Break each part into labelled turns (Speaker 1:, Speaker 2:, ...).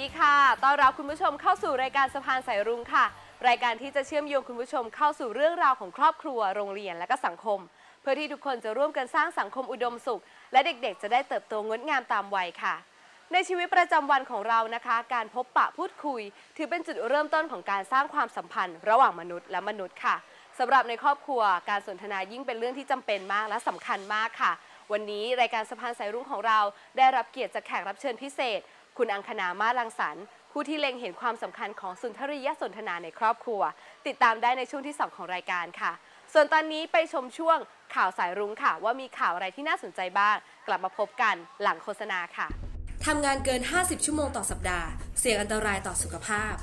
Speaker 1: ดีค่ะ ต้อนรับคุณผู้ชมเข้าสู่รายการสะพานสายรุ้งค่ะ รายการที่จะเชื่อมโยงคุณผู้ชมเข้าสู่เรื่องราวของครอบครัว โรงเรียน และก็สังคม เพื่อที่ทุกคนจะร่วมกันสร้างสังคมอุดมสุข และเด็กๆ จะได้เติบโตงดงามตามวัยค่ะ ในชีวิตประจำวันของเรานะคะ การพบปะพูดคุย ถือเป็นจุดเริ่มต้นของการสร้างความสัมพันธ์ ระหว่างมนุษย์และมนุษย์ค่ะสำหรับในครอบครัวการสนทนายิ่งเป็นเรื่องที่จำเป็นมากและสำคัญมากค่ะ วันนี้รายการสะพานสายรุ้งของเราได้รับเกียรติจากแขกรับเชิญพิเศษ คุณอังคณามาลังสรรค์ผู้ที่เล็งเห็นความสำคัญของสุนทรียสนทนาในครอบครัว ติดตามได้ในช่วงที่ 2 ของรายการค่ะ ส่วนตอนนี้ไปชมช่วงข่าวสายรุ้งค่ะ ว่ามีข่าวอะไรที่น่าสนใจบ้าง กลับมาพบกันหลังโฆษณาค่ะ
Speaker 2: ทำงานเกิน 50 ชั่วโมงต่อสัปดาห์ เสี่ยงอันตรายต่อสุขภาพ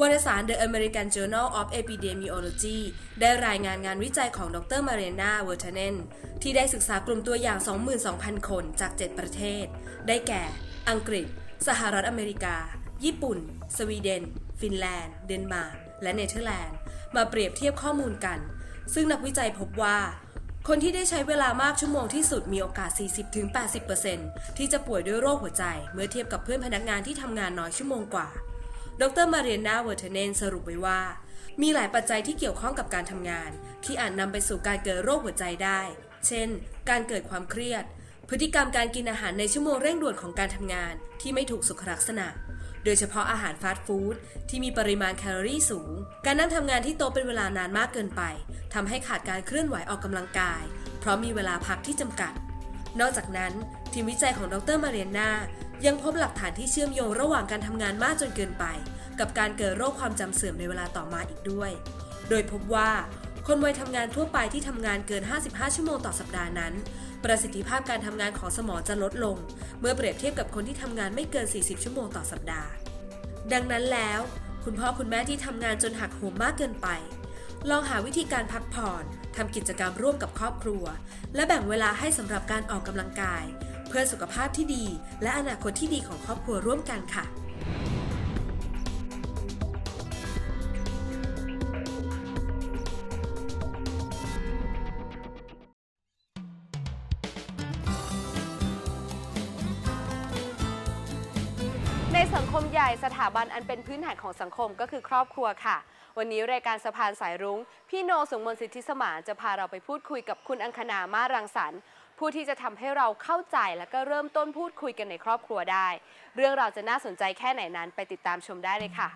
Speaker 2: วารสาร The American Journal of Epidemiology ได้รายงานงานวิจัยของดรมาเรนาเวอร์ทเนนที่ได้ศึกษากลุ่มตัวอย่าง 22,000 คนจาก 7 ประเทศ ได้แก่ อังกฤษ สหรัฐอเมริกา ญี่ปุ่น สวีเดน ฟินแลนด์ เดนมาร์ก และเนเธอร์แลนด์ มาเปรียบเทียบข้อมูลกัน ซึ่งนักวิจัยพบว่า คนที่ได้ใช้เวลามากชั่วโมงที่สุดมีโอกาส 40-80%ที่จะป่วยด้วยโรคหัวใจ เมื่อเทียบกับเพื่อนพนักงานที่ทำงานน้อยชั่วโมงกว่า ดรมาเรียนาเวอร์เทเนนสรุปไว้ว่า มีหลายปัจจัยที่เกี่ยวข้องกับการทำงาน ที่อาจนำไปสู่การเกิดโรคหัวใจได้ เช่น การเกิดความเครียด พฤติกรรมการกินอาหารในชั่วโมงเร่งด่วนของการทำงานที่ไม่ถูกสุขลักษณะ โดยเฉพาะอาหารฟาสต์ฟู้ดที่มีปริมาณแคลอรี่สูง การนั่งทำงานที่โต๊ะเป็นเวลานานมากเกินไปทำให้ขาดการเคลื่อนไหวออกกำลังกาย เพราะมีเวลาพักที่จำกัด นอกจากนั้นทีมวิจัยของดรมาเรียนายังพบหลักฐานที่เชื่อมโยงระหว่างการทำงานมากจนเกินไป กับการเกิดโรคความจำเสื่อมในเวลาต่อมาอีกด้วย โดยพบว่า คนวัยทำงานทั่วไปที่ทำงานเกิน 55 ชั่วโมงต่อสัปดาห์นั้น ประสิทธิภาพการทำงานของสมองจะลดลง เมื่อเปรียบเทียบกับคนที่ทำงานไม่เกิน 40 ชั่วโมงต่อสัปดาห์ ดังนั้นแล้ว คุณพ่อคุณแม่ที่ทำงานจนหักโหมมากเกินไป ลองหาวิธีการพักผ่อนทำกิจกรรมร่วมกับครอบครัว และแบ่งเวลาให้สำหรับการออกกำลังกาย เพื่อสุขภาพที่ดี และอนาคตที่ดีของครอบครัวร่วมกันค่ะ
Speaker 1: สังคมใหญ่สถาบันอันเป็นพื้นฐานของสังคมก็คือครอบครัวค่ะ วันนี้รายการสะพานสายรุง้ง พี่โนสุงมนสิทธิสมานจะพาเราไปพูดคุยกับคุณอังคณามารังสรรค์ผู้ที่จะทำให้เราเข้าใจและก็เริ่มต้นพูดคุยกันในครอบครัวได้ เรื่องเราจะน่าสนใจแค่ไหนนั้นไปติดตามชมได้เลยค่ะ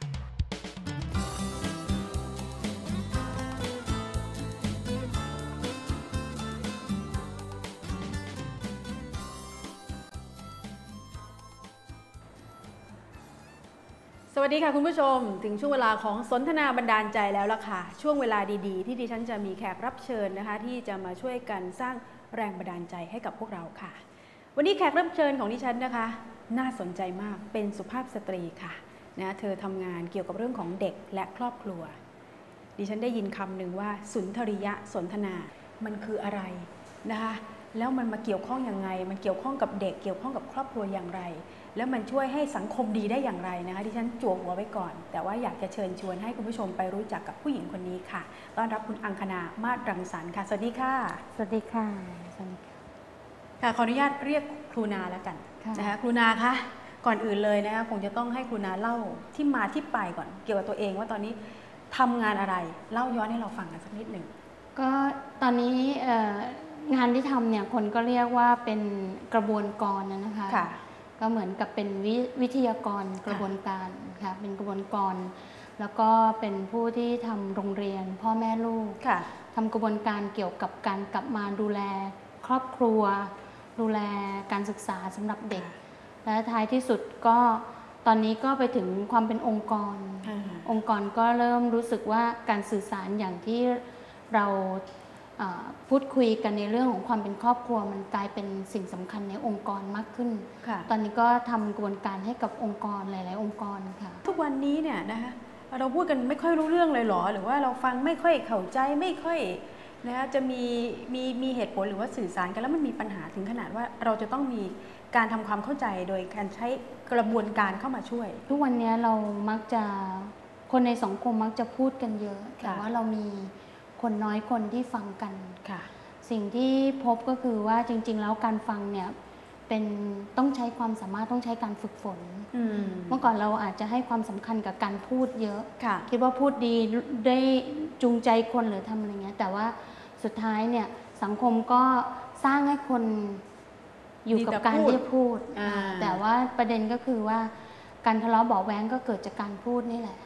Speaker 3: สวัสดีค่ะคุณผู้ชมถึงช่วงเวลาของสนทนาบันดาลใจแล้วล่ะค่ะ ช่วงเวลาดี ๆ ที่ดิฉันจะมีแขกรับเชิญนะคะ ที่จะมาช่วยกันสร้างแรงบันดาลใจให้กับพวกเราค่ะ วันนี้แขกรับเชิญของดิฉันนะคะ น่าสนใจมากเป็นสุภาพสตรีค่ะนะเธอทำงานเกี่ยวกับเรื่องของเด็กและครอบครัว ดิฉันได้ยินคำหนึ่งว่า สุนทรียะสนทนามันคืออะไรนะคะ แล้วมันมาเกี่ยวข้องอย่างไรมันเกี่ยวข้องกับเด็กเกี่ยวข้องกับครอบครัวอย่างไร แล้วมันช่วยให้สังคมดีได้อย่างไรนะคะดิฉันจั่วหัวไว้ก่อน แต่ว่าอยากจะเชิญชวนให้คุณผู้ชมไปรู้จักกับผู้หญิงคนนี้ค่ะ ต้อนรับคุณอังคณามาศรังสรรค์ค่ะสวัสดีค่ะ
Speaker 4: สวัสดีค่ะ สวัสดีค่ะ
Speaker 3: ค่ะขออนุญาตเรียกครูนาแล้วกัน
Speaker 4: ค่ะ
Speaker 3: นะคะครูนาคะก่อนอื่นเลยนะคะคงจะต้องให้ครูนาเล่าที่มาที่ไปก่อน เกี่ยวกับตัวเองว่าตอนนี้ทำงานอะไรเล่าย้อนให้เราฟังกันสักนิดหนึ่ง
Speaker 4: ก็ตอนนี้เอ่อ งานที่ทำเนี่ยคนก็เรียกว่าเป็นกระบวนกรนะนะคะ
Speaker 3: ค่ะ
Speaker 4: ก็เหมือนกับเป็นววิทยากรกระบวนการค่ะเป็นกระบวนกร แล้วก็เป็นผู้ที่ทำโรงเรียน พ่อแม่ลูก
Speaker 3: ค่ะ
Speaker 4: ทำกระบวนการเกี่ยวกับการกลับมาดูแลครอบครัว ดูแลการศึกษาสำหรับเด็ก และท้ายที่สุดก็ตอนนี้ก็ไปถึงความเป็นองค์กร
Speaker 3: อ่า
Speaker 4: องค์กรก็เริ่มรู้สึกว่าการสื่อสารอย่างที่เราเอ่อ พูดคุยกันในเรื่องของความเป็นครอบครัว มันกลายเป็นสิ่งสำคัญในองค์กรมากขึ้น
Speaker 3: ค่ะ
Speaker 4: ตอนนี้ก็ทำกระบวนการให้กับองค์กรหลาย ๆ องค์กรค่ะ
Speaker 3: ทุกวันนี้เนี่ยนะคะเราพูดกันไม่ค่อยรู้เรื่องเลยเหรอ หรือว่าเราฟังไม่ค่อยเข้าใจไม่ค่อยนะคะจะมีมีมีเหตุผลหรือว่าสื่อสารกันแล้วมันมีปัญหาถึงขนาดว่าเราจะต้องมีการทำความเข้าใจโดยการใช้กระบวนการเข้ามาช่วย
Speaker 4: ทุกวันนี้เรามักจะคนในสังคมมักจะพูดกันเยอะ แต่ว่าเรามี คนน้อยคนที่ฟังกัน
Speaker 3: ค่ะ
Speaker 4: สิ่งที่พบก็คือว่าจริง ๆ แล้วการฟังเนี่ยเป็นต้องใช้ความสามารถต้องใช้การฝึกฝน
Speaker 3: อืม
Speaker 4: เมื่อก่อนเราอาจจะให้ความสำคัญกับการพูดเยอะ
Speaker 3: ค่ะ
Speaker 4: คิดว่าพูดดีได้จูงใจคนหรือทำอะไรเงี้ย แต่ว่าสุดท้ายเนี่ยสังคมก็สร้างให้คนอยู่กับ
Speaker 3: ดีแต่
Speaker 4: การ
Speaker 3: พูด
Speaker 4: ที่พูด
Speaker 3: อ่า
Speaker 4: แต่ว่าประเด็นก็คือว่าการทะเลาะเบาะแว้งก็เกิดจากการพูดนี่แหละ
Speaker 3: ค่ะ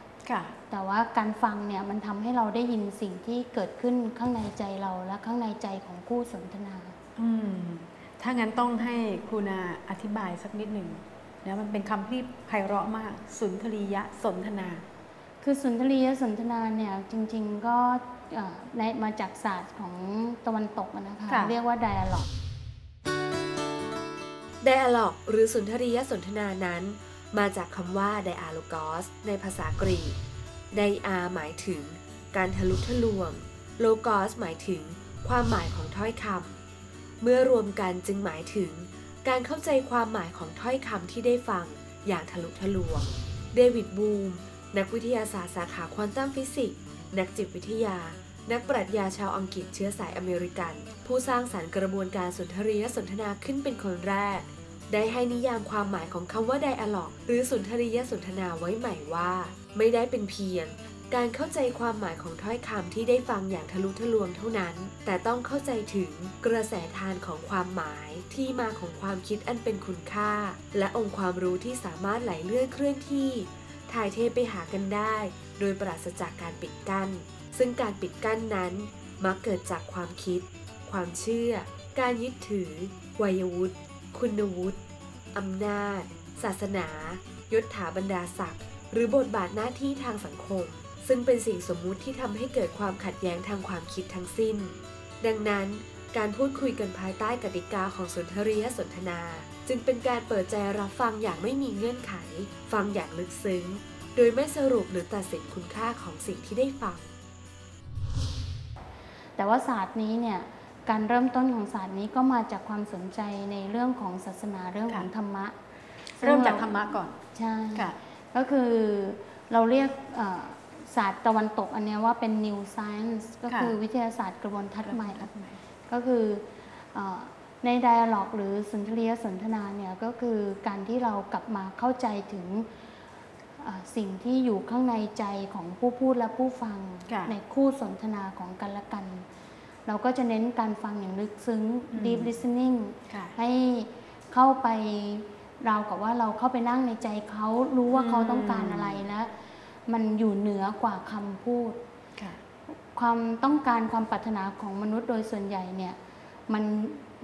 Speaker 4: แต่ว่าการฟังเนี่ยมันทำให้เราได้ยินสิ่งที่เกิดขึ้นข้างในใจเราและข้างในใจของคู่สนทนา
Speaker 3: อืมถ้างั้นต้องให้ครูนาอธิบายสักนิดหนึ่งนะมันเป็นคำที่ไพเราะมาก สุนทรียะสนทนา
Speaker 4: คือสุนทรียสนทนาเนี่ยจริง ๆก็เอ่อในมาจากศาสตร์ของตะวันตกอะนะคะ
Speaker 3: ค่ะ
Speaker 4: เรียกว่า dialog
Speaker 5: Dialog หรือสุนทรียสนทนานั้น มาจากคำว่า dialogos ในภาษากรีก dia หมายถึง การทะลุทะลวง logos หมายถึง ความหมายของถ้อยคำ เมื่อรวมกันจึงหมายถึง การเข้าใจความหมายของถ้อยคำที่ได้ฟัง อย่างทะลุทะลวง เดวิดบูม นักวิทยาศาสตร์สาขาควอนตัมฟิสิกส์ นักจิตวิทยา นักปรัชญาชาวอังกฤษเชื้อสายอเมริกัน ผู้สร้างสรรค์กระบวนการสุนทรียสนทนาขึ้นเป็นคนแรก ได้ให้นิยามความหมายของคำว่า dialog หรือสุนทรียสนทนาไว้ใหม่ว่า ไม่ได้เป็นเพียง การเข้าใจความหมายของถ้อยคำที่ได้ฟังอย่างทะลุทะลวงเท่านั้น แต่ต้องเข้าใจถึงกระแสทานของความหมาย ที่มาของความคิดอันเป็นคุณค่า และองค์ความรู้ที่สามารถไหลเลื่อนเคลื่อนที่ ถ่ายเทไปหากันได้ โดยปราศจากการปิดกั้น ซึ่งการปิดกั้นนั้น มักเกิดจากความคิด ความเชื่อ การยึดถือวัยวุฒิ คุณวุฒิอำนาจ ศาสนา ยศถาบรรดาศักดิ์หรือบทบาทหน้าที่ทางสังคม ซึ่งเป็นสิ่งสมมุติที่ทำให้เกิดความขัดแย้งทางความคิดทั้งสิ้น ดังนั้นการพูดคุยกันภายใต้กติกาของสนทรียสนทนา จึงเป็นการเปิดใจรับฟังอย่างไม่มีเงื่อนไข ฟังอย่างลึกซึ้ง โดยไม่สรุปหรือตัดสินคุณค่าของสิ่งที่ได้ฟัง
Speaker 4: แต่ว่าศาสตร์นี้เนี่ย การเริ่มต้นของศาสตร์นี้ก็มาจากความสนใจในเรื่องของศาสนาเรื่องของ
Speaker 3: ค่ะ
Speaker 4: ธรรมะ
Speaker 3: เริ่มจากธร
Speaker 4: ซึ่ง
Speaker 3: รมะก่อน
Speaker 4: ใช่
Speaker 3: ค่ะ
Speaker 4: ก็คือเราเรียกเอ่อศาสตร์ตะวันตกอันเนี้ยว่าเป็น new science ก็
Speaker 3: ค่ะ
Speaker 4: คือวิทยาศาสตร์กระบวนทัศน์ใหม่
Speaker 3: ทัศน์ใหม่
Speaker 4: ก็คือเออใน dialog หรือสุนทรียสนทนาเนี่ยก็คือการที่เรากลับมาเข้าใจถึงเอ่อสิ่งที่อยู่ข้างในใจของผู้พูดและผู้ฟัง
Speaker 3: ค่ะ
Speaker 4: ในคู่สนทนาของกันและกัน เราก็จะเน้นการฟังอย่างลึกซึ้ง
Speaker 3: อืม
Speaker 4: deep listening
Speaker 3: ค่ะ
Speaker 4: ให้เข้าไปเราวกับว่าเราเข้าไปนั่งในใจเขารู้ว่าเขาต้องการอะไรและมันอยู่เหนือกว่าคำพูด
Speaker 3: ค่ะ
Speaker 4: ความต้องการความปรารถนาของมนุษย์โดยส่วนใหญ่เนี่ยมัน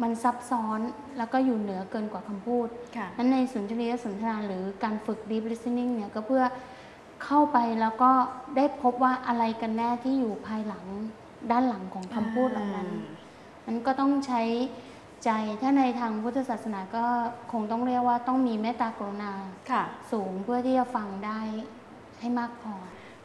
Speaker 4: มันซับซ้อนแล้วก็อยู่เหนือเกินกว่าคำพูด
Speaker 3: ค่ะ
Speaker 4: นั้นในสุนทรียสนทนาหรือการฝึก deep listening เนี่ยก็เพื่อเข้าไปแล้วก็ได้พบว่าอะไรกันแน่ที่อยู่ภายหลัง ด้านหลังของคำพูดเหล่านั้นนั้นก็ต้องใช้ใจถ้าในทางพุทธศาสนาก็คงต้องเรียกว่าต้องมีเมตตากรุณา
Speaker 3: ค่ะ
Speaker 4: สูงเพื่อที่จะฟังได้ให้มากพอ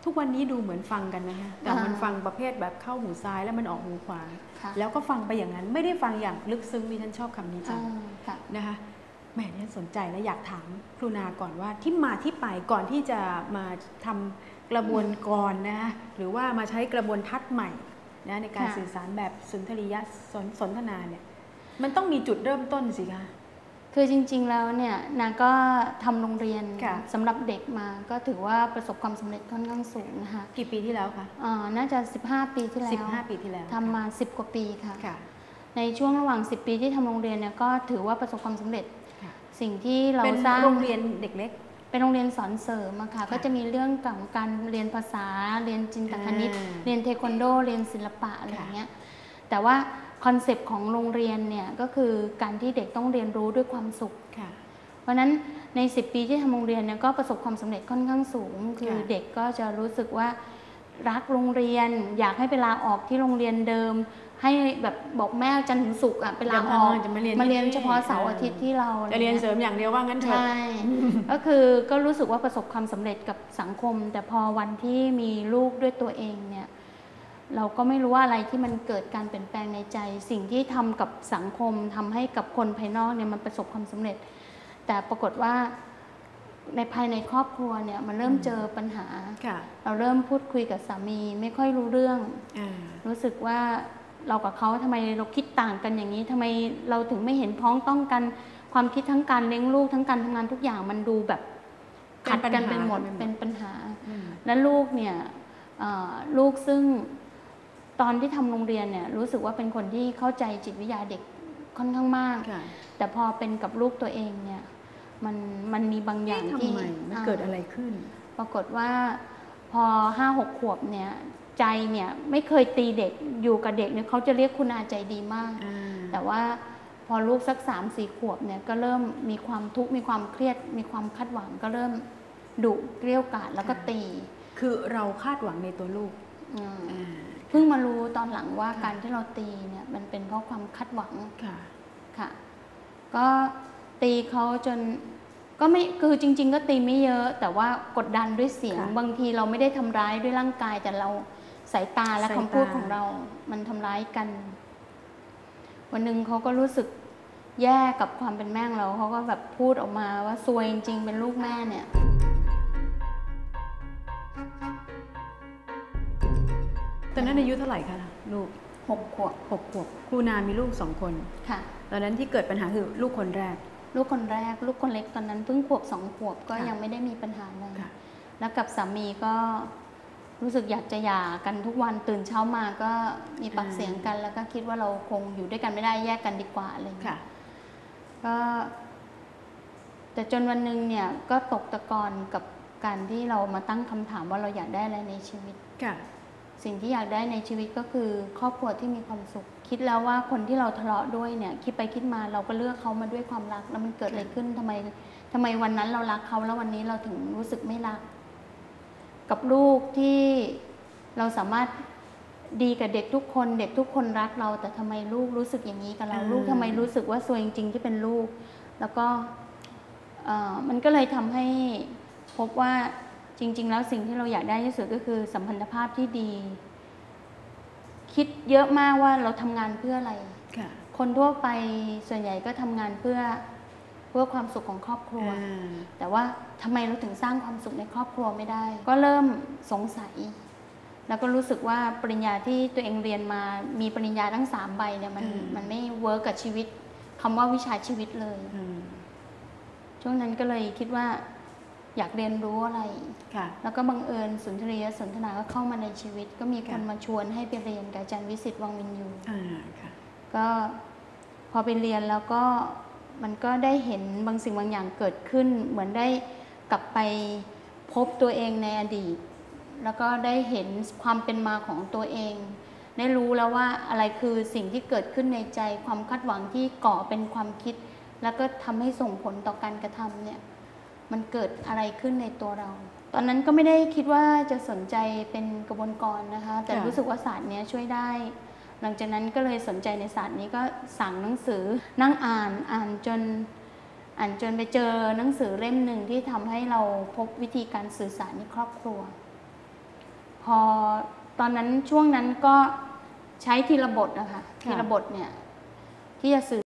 Speaker 3: ทุกวันนี้ดูเหมือนฟังกันนะคะแต่
Speaker 4: อ่ามั
Speaker 3: มันฟังประเภทแบบเข้าหูซ้ายแล้วมันออกหูขวา
Speaker 4: ค่ะ
Speaker 3: แล้วก็ฟังไปอย่างนั้นไม่ได้ฟังอย่างลึกซึ้งดิฉันชอบคำนี้จั
Speaker 4: อ่างค่ะ
Speaker 3: นะคะแหมดิฉันสนใจและอยากถามครูนาก่อนว่าที่มาที่ไปก่อนที่จะมาทำกระบวนกรนะคะหรือว่ามาใช้กระบวนทัศน์ใหม่ นะในการ
Speaker 4: ค่ะ
Speaker 3: สื่อสารแบบสุนทรียสนสนทนาเนี่ยมันต้องมีจุดเริ่มต้นสิคะ
Speaker 4: คือจริง ๆ แล้วเนี่ยนาก็ทำโรงเรียน
Speaker 3: ค่ะ
Speaker 4: สำหรับเด็กมาก็ถือว่าประสบความสำเร็จค่อนข้างสูงนะคะ
Speaker 3: กี่ปีที่แล้วคะ
Speaker 4: อ่าน่าจะ 15 ปีที่แล้ว
Speaker 3: 15 ปีที่แล้ว
Speaker 4: ทำมา 10 กว่าปีค่ะ
Speaker 3: ค่ะ
Speaker 4: ในช่วงระหว่าง 10 ปีที่ทำโรงเรียนเนี่ยก็ถือว่าประสบความสำเร็จ
Speaker 3: ค่ะ
Speaker 4: สิ่งที่เรา
Speaker 3: เป็น
Speaker 4: สร้าง
Speaker 3: โรงเรียนเด็กเล็ก
Speaker 4: เป็นโรงเรียนสอนเสริมอะค่ะ
Speaker 3: ค่ะ
Speaker 4: ก็จะมีเรื่องของการเรียนภาษาเรียนจินตคณิต
Speaker 3: อ่า
Speaker 4: เรียนเทควันโด เรียนศิลปะอะไร
Speaker 3: ค่ะ
Speaker 4: อย่างเงี้ยแต่ว่าคอนเซปต์ของโรงเรียนเนี่ยก็คือการที่เด็กต้องเรียนรู้ด้วยความสุข
Speaker 3: ค่ะ
Speaker 4: เพราะฉะนั้นใน 10 ปีที่ทำโรงเรียนเนี่ยก็ประสบความสำเร็จค่อนข้างสูง คือ
Speaker 3: ค่ะ
Speaker 4: เด็กก็จะรู้สึกว่ารักโรงเรียน อยากให้ไปลาออกที่โรงเรียนเดิม ให้แบบบอกแม่จันทร์ถึงศุกร์อะไปลาออก
Speaker 3: เออจะมาเรียน
Speaker 4: มาเรียน
Speaker 3: ที่นี่
Speaker 4: เฉพาะเสาร์อาทิตย์ที่เรา
Speaker 3: จะเรียน
Speaker 4: อะไงี้
Speaker 3: เสริมอย่างเดียวว่างั้นเถอะ
Speaker 4: ใช่ก็คือก็รู้สึกว่าประสบความสำเร็จกับสังคม แต่พอวันที่มีลูกด้วยตัวเองเนี่ยเราก็ไม่รู้ว่าอะไรที่มันเกิดการเปลี่ยนแปลงในใจ สิ่งที่ทำกับสังคมทำให้กับคนภายนอกเนี่ยมันประสบความสำเร็จ แต่ปรากฏว่าในภายในครอบครัวเนี่ยมันเริ่มเจอปัญหา
Speaker 3: ค่ะ
Speaker 4: เราเริ่มพูดคุยกับสามีไม่ค่อยรู้เรื่อง
Speaker 3: อ่า
Speaker 4: รู้สึกว่า เรากับเขาทำไมเราคิดต่างกันอย่างนี้ทำไมเราถึงไม่เห็นพ้องต้องกันความคิดทั้งการเลี้ยงลูกทั้งการทำงานทุกอย่างมันดูแบบขัดกันไปหมด
Speaker 3: เป็นปัญหา
Speaker 4: เป็นปัญหา
Speaker 3: อืม
Speaker 4: และลูกเนี่ยเอ่อลูกซึ่งตอนที่ทำโรงเรียนเนี่ยรู้สึกว่าเป็นคนที่เข้าใจจิตวิทยาเด็กค่อนข้างมาก
Speaker 3: ค่ะ
Speaker 4: แต่พอเป็นกับลูกตัวเองเนี่ยมันมันมีบางอย่าง
Speaker 3: เอ๊ะ
Speaker 4: ที่
Speaker 3: ทำไมมันเกิดอะไรขึ้น
Speaker 4: ปรากฏว่าพอห้าหกขวบเนี่ย ใจเนี่ยไม่เคยตีเด็กอยู่กับเด็กเนี่ยเขาจะเรียกคุณอาใจดีมาก
Speaker 3: อ่า
Speaker 4: แต่ว่าพอลูกสักสามสี่ขวบเนี่ยก็เริ่มมีความทุกข์มีความเครียด มีความคาดหวังก็เริ่มดุเกลี้ยวกล่อมแล้วก็ตี
Speaker 3: คือเราคาดหวังในตัวลูก
Speaker 4: อืม
Speaker 3: อ่า
Speaker 4: เพิ่งมารู้ตอนหลังว่า
Speaker 3: ค่ะ
Speaker 4: การที่เราตีเนี่ยมันเป็นเพราะความคาดหวัง
Speaker 3: ค่ะ
Speaker 4: ค่ะ ก็ตีเขาจนก็ไม่คือจริง ๆ ก็ตีไม่เยอะ แต่ว่ากดดันด้วยเสียง
Speaker 3: ค่ะ
Speaker 4: บางทีเราไม่ได้ทำร้ายด้วยร่างกายแต่เรา สายตาและ
Speaker 3: สาย
Speaker 4: คำพูด
Speaker 3: ตา
Speaker 4: ของเรา มันทำร้ายกัน วันหนึ่งเขาก็รู้สึกแย่กับความเป็นแม่ของเราเขาก็แบบพูดออกมาว่าซวยจริงๆเป็นลูกแม่เนี่ย
Speaker 3: ตอนนั้นอายุเท่าไหร่คะลูก
Speaker 4: หกขวบ
Speaker 3: หกขวบครูนามีลูกสองคน
Speaker 4: ค่ะ
Speaker 3: ตอนนั้นที่เกิดปัญหาคือลูกคนแรก
Speaker 4: ลูกคนแรก ลูกคนเล็กตอนนั้นเพิ่งขวบสองขวบก็
Speaker 3: ค่ะ
Speaker 4: ยังไม่ได้มีปัญหาอะไร
Speaker 3: ค่ะ
Speaker 4: แล้วกับสามีก็ รู้สึกอยากจะหย่ากันทุกวันตื่นเช้ามาก็มีปากเสียงกัน แล้วก็คิดว่าเราคงอยู่ด้วยกันไม่ได้แยกกันดีกว่าอะไรอย่างเงี้ย
Speaker 3: ค่ะ
Speaker 4: ก็แต่จนวันหนึ่งเนี่ยก็ตกตะกอนกับการที่เรามาตั้งคำถามว่าเราอยากได้อะไรในชีวิต
Speaker 3: ค่ะ
Speaker 4: สิ่งที่อยากได้ในชีวิตก็คือ ครอบครัวที่มีความสุข คิดแล้วว่าคนที่เราทะเลาะด้วยเนี่ย คิดไปคิดมาเราก็เลือกเขามาด้วยความรัก แล้วมันเกิดอะไรขึ้นทำไมทำไมวันนั้นเรารักเขาแล้ววันนี้เราถึงรู้สึกไม่รัก กับลูกที่เราสามารถดีกับเด็กทุกคน เด็กทุกคนรักเรา แต่ทำไมลูกรู้สึกอย่างนี้กับเรา
Speaker 3: อ่า
Speaker 4: ลูกทำไมรู้สึกว่าซวยจริงๆที่เป็นลูก แล้วก็เอ่อมันก็เลยทำให้พบว่าจริง ๆ แล้วสิ่งที่เราอยากได้ที่สุดก็คือสัมพันธภาพที่ดี คิดเยอะมากว่าเราทำงานเพื่ออะไร
Speaker 3: ค่ะ
Speaker 4: คนทั่วไปส่วนใหญ่ก็ทำงานเพื่อ เพื่อความสุขของครอบครัว
Speaker 3: อ่า
Speaker 4: แต่ว่าทำไมเราถึงสร้างความสุขในครอบครัวไม่ได้ ก็เริ่มสงสัย แล้วก็รู้สึกว่าปริญญาที่ตัวเองเรียนมามีปริญญาทั้งสามใบเนี่ยมัน
Speaker 3: อืม
Speaker 4: มันไม่เวิร์กกับชีวิตคำว่าวิชาชีวิตเลย
Speaker 3: อืม
Speaker 4: ช่วงนั้นก็เลยคิดว่าอยากเรียนรู้อะไร
Speaker 3: ค่ะ
Speaker 4: แล้วก็บังเอิญสุนทรียสนทนาก็เข้ามาในชีวิต ก็มีคน
Speaker 3: ค่ะ
Speaker 4: มาชวนให้ไปเรียนกับอาจารย์วิสิตวังวินยู
Speaker 3: อ่าค่ะ
Speaker 4: ก็พอไปเรียนแล้วก็ มันก็ได้เห็นบางสิ่งบางอย่างเกิดขึ้น เหมือนได้กลับไปพบตัวเองในอดีต แล้วก็ได้เห็นความเป็นมาของตัวเอง ได้รู้แล้วว่าอะไรคือสิ่งที่เกิดขึ้นในใจ ความคาดหวังที่ก่อเป็นความคิด แล้วก็ทำให้ส่งผลต่อการกระทำเนี่ยมันเกิดอะไรขึ้นในตัวเรา ตอนนั้นก็ไม่ได้คิดว่าจะสนใจเป็นกระบวนกรนะคะ แต่รู้สึกว่าศาสตร์เนี้ยช่วยได้ หลังจากนั้นก็เลยสนใจในศาสตร์นี้ก็สั่งหนังสือนั่งอ่านอ่านจนอ่านจนไปเจอหนังสือเล่มหนึ่งที่ทำให้เราพบวิธีการสื่อสารในครอบครัว พอตอนนั้นช่วงนั้นก็ใช้ทีละบทนะคะทีละบทเนี่ยที่จะสื่อ